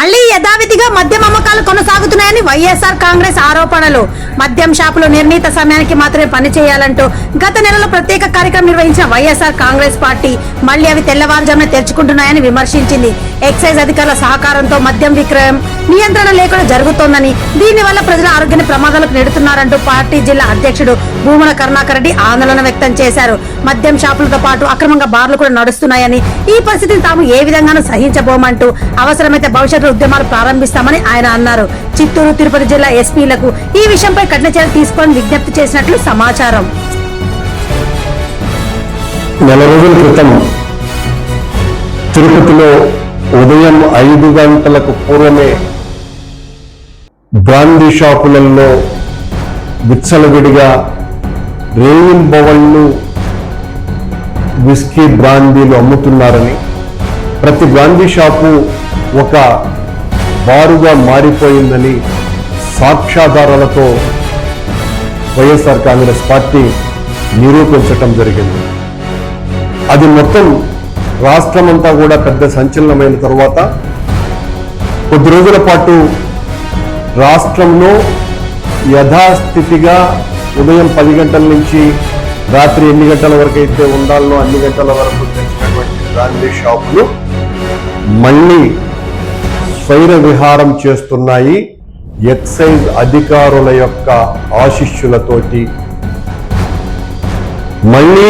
మళ్ళీ యథావిధిగా మద్యం అమ్మకాలు కొనసాగుతున్నాయని వైఎస్ఆర్ కాంగ్రెస్ ఆరోపణలు. మద్యం షాపులు నిర్ణీత సమయానికి మాత్రమే పనిచేయాలంటూ గత నెలలో ప్రత్యేక కార్యక్రమం నిర్వహించిన వైఎస్ఆర్ కాంగ్రెస్ పార్టీ మళ్ళీ అవి తెల్లవారుజామున తెరుచుకుంటున్నాయని విమర్శించింది. ఎక్సైజ్ అధికారుల సహకారంతో మద్యం విక్రయం నియంత్రణ లేకుండా జరుగుతోందని దీనివల్ల ప్రజల ఆరోగ్యాన్ని ప్రమాదాలకు నెడుతున్నారంటూ పార్టీ జిల్లా అధ్యక్షుడు భూమన కరుణాకర్ రెడ్డి ఆందోళన వ్యక్తం చేశారు. మద్యం షాపులతో పాటు అక్రమంగా బార్లు కూడా నడుస్తున్నాయని ఈ పరిస్థితిని తాము ఏ విధంగానూ సహించబోమంటూ అవసరమైతే భవిష్యత్తు ఉద్యమాలు వారు ప్రారంభిస్తామని ఆయన అన్నారు. చిత్తూరు తిరుపతి జిల్లా ఎస్పీలకు ఈ విషయంపై కఠిన చర్య తీసుకొని విజ్ఞప్తి చేసినట్లు సమాచారం. నెల రోజుల క్రితం తిరుపతిలో ఉదయం ఐదు గంటలకు పూర్వమే బ్రాందీ షాపులలో విచ్చలవిడిగా రేయిన్ బవళ్ళు విస్కీ బ్రాందీలు అమ్ముతున్నారని ప్రతి బ్రాందీ షాపు ఒక బారుగా మారిపోయిందని సాక్ష్యాధారాలతో వైఎస్ఆర్ కాంగ్రెస్ పార్టీ నిరూపించటం జరిగింది. అది మొత్తం రాష్ట్రమంతా కూడా పెద్ద సంచలనమైన తర్వాత కొద్ది రోజుల పాటు రాష్ట్రంలో యథాస్థితిగా ఉదయం పది గంటల నుంచి రాత్రి ఎన్ని గంటల వరకు అయితే ఉండాలనో అన్ని గంటల వరకు తెచ్చినటువంటి బ్రాందీ షాపులు మళ్ళీ స్వైర విహారం చేస్తున్నాయి. ఎక్సైజ్ అధికారుల యొక్క ఆశిష్యులతోటి. మళ్ళీ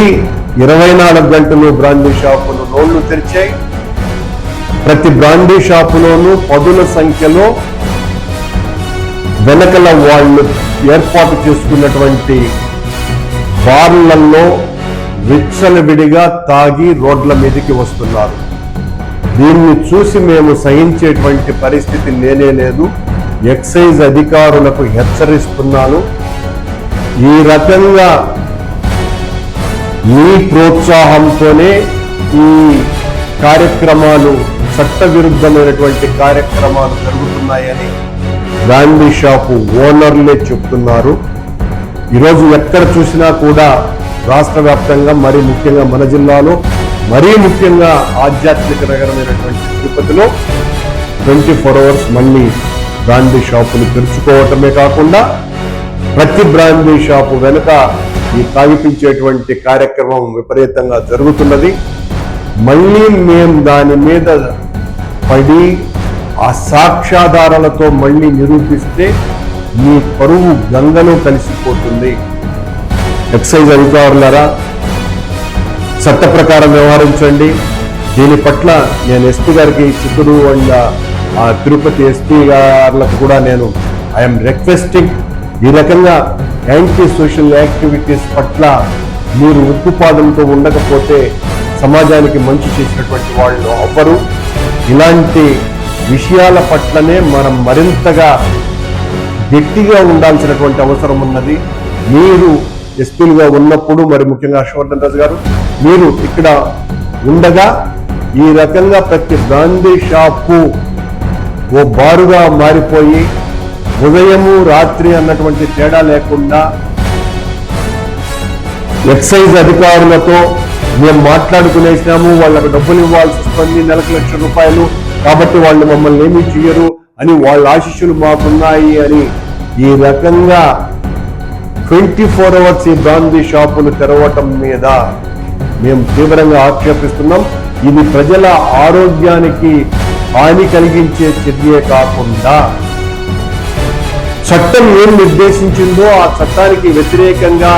ఇరవై నాలుగు గంటలు బ్రాండీ షాపులు నోళ్ళు తెరిచాయి. ప్రతి బ్రాండీ షాపులోనూ పదుల సంఖ్యలో వెనకల వాళ్ళు ఏర్పాటు చేసుకున్నటువంటి బార్లలో విచ్చలవిడిగా తాగి రోడ్ల మీదకి వస్తున్నారు. దీన్ని చూసి మేము సహించేటువంటి పరిస్థితి లేనే లేదు. ఎక్సైజ్ అధికారులకు హెచ్చరిస్తున్నాను. ఈ రకంగా మీ ప్రోత్సాహంతోనే ఈ కార్యక్రమాలు చట్టవిరుద్ధమైనటువంటి కార్యక్రమాలు జరుగుతున్నాయని గాంధీ షాపు ఓనర్లే చెప్తున్నారు. ఈరోజు ఎక్కడ చూసినా కూడా రాష్ట్ర వ్యాప్తంగా మరి ముఖ్యంగా మన జిల్లాలో మరీ ముఖ్యంగా ఆధ్యాత్మిక నగరమైనటువంటి తిరుపతిలో ట్వంటీ ఫోర్ అవర్స్ మళ్ళీ బ్రాండీ షాపులు తెరుచుకోవటమే కాకుండా ప్రతి బ్రాండీ షాపు వెనుక ఈ తాగిపించేటువంటి కార్యక్రమం విపరీతంగా జరుగుతున్నది. మళ్ళీ మేము దాని మీద పడి ఆ సాక్ష్యాధారాలతో మళ్ళీ నిరూపిస్తే మీ పరువు గంగలో కలిసిపోతుంది. ఎక్సైజ్ అధికారులరా చట్ట ప్రకారం వ్యవహరించండి. దీని పట్ల నేను ఎస్పీ గారికి చిత్తూరు అండ్ ఆ తిరుపతి ఎస్పీ గారులకు కూడా నేను ఐఎమ్ రిక్వెస్టింగ్ ఈ రకంగా యాంటీ సోషల్ యాక్టివిటీస్ పట్ల మీరు ఉక్కుపాదంతో ఉండకపోతే సమాజానికి మంచి చేసినటువంటి వాళ్ళు అవ్వరు. ఇలాంటి విషయాల పట్లనే మనం మరింతగా గట్టిగా ఉండాల్సినటువంటి అవసరం ఉన్నది. మీరు ఎస్పీలుగా ఉన్నప్పుడు మరి ముఖ్యంగా హర్షవర్ధన్ రాజు గారు మీరు ఇక్కడ ఉండగా ఈ రకంగా ప్రతి బ్రాందీ షాపు ఓ బారుగా మారిపోయి ఉదయము రాత్రి అన్నటువంటి తేడా లేకుండా ఎక్సైజ్ అధికారులతో మేము మాట్లాడుకునేసినాము వాళ్ళకు డబ్బులు ఇవ్వాల్సి వస్తుంది నెలకు లక్ష రూపాయలు కాబట్టి వాళ్ళు మమ్మల్ని ఏమీ చేయరు అని వాళ్ళ ఆశిష్యులు మాకున్నాయి అని ఈ రకంగా ట్వంటీ ఫోర్ అవర్స్ ఈ బ్రాందీ షాపులు తెరవటం మీద మేము తీవ్రంగా ఆక్షేపిస్తున్నాం. ఇది ప్రజల ఆరోగ్యానికి హాని కలిగించే చర్యే కాకుండా చట్టం ఏం నిర్దేశించిందో ఆ చట్టానికి వ్యతిరేకంగా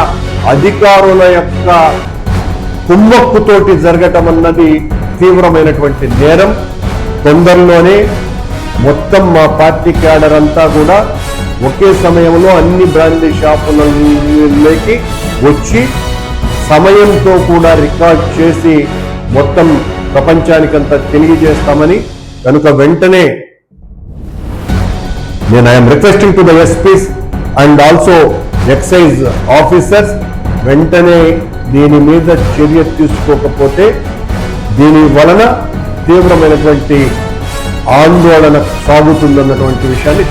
అధికారుల యొక్క కుమ్మక్కుతోటి జరగటం అన్నది తీవ్రమైనటువంటి నేరం. తొందరలోనే మొత్తం మా పార్టీ క్యాడర్ అంతా కూడా ఒకే సమయంలో అన్ని బ్రాందీ షాపులలోకి వచ్చి సమయంతో కూడా రికార్డ్ చేసి మొత్తం ప్రపంచానికంతా తెలియజేస్తామని కనుక వెంటనే నేను I'm requesting to the SPs and also excise officers వెంటనే దీని మీద చర్య తీసుకోకపోతే దీని వలన తీవ్రమైనటువంటి ఆందోళన సాగుతుందన్నటువంటి విషయాన్ని